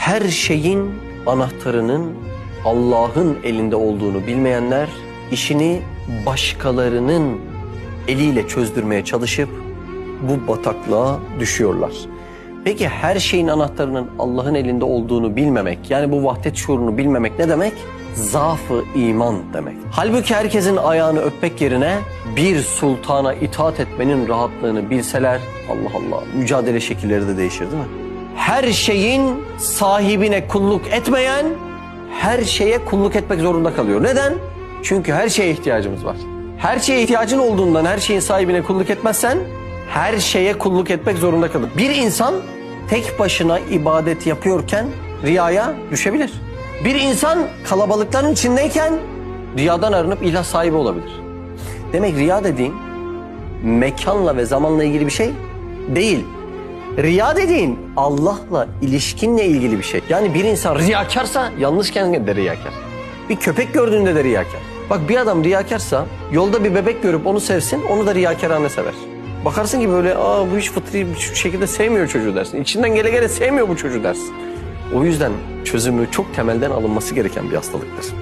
her şeyin anahtarının Allah'ın elinde olduğunu bilmeyenler işini başkalarının eliyle çözdürmeye çalışıp bu bataklığa düşüyorlar. Peki her şeyin anahtarının Allah'ın elinde olduğunu bilmemek, yani bu vahdet şuurunu bilmemek ne demek? Zaafı iman demek. Halbuki herkesin ayağını öpmek yerine bir sultana itaat etmenin rahatlığını bilseler Allah Allah mücadele şekilleri de değişir değil mi? Her şeyin sahibine kulluk etmeyen her şeye kulluk etmek zorunda kalıyor. Neden? Çünkü her şeye ihtiyacımız var. Her şeye ihtiyacın olduğundan her şeyin sahibine kulluk etmezsen her şeye kulluk etmek zorunda kalır. Bir insan tek başına ibadet yapıyorken riyaya düşebilir. Bir insan kalabalıkların içindeyken riyadan arınıp ilah sahibi olabilir. Demek riya dediğin mekanla ve zamanla ilgili bir şey değil. Riya dediğin Allah'la ilişkinle ilgili bir şey. Yani bir insan riyakarsa yalnızken de riyakar. Bir köpek gördüğünde de riyakar. Bak bir adam riyakarsa yolda bir bebek görüp onu sevsin onu da riyakarane sever. Bakarsın ki böyle aa bu hiç fıtri bir şekilde sevmiyor çocuğu dersin. İçinden gele gele sevmiyor bu çocuğu dersin. O yüzden çözümü çok temelden alınması gereken bir hastalıktır.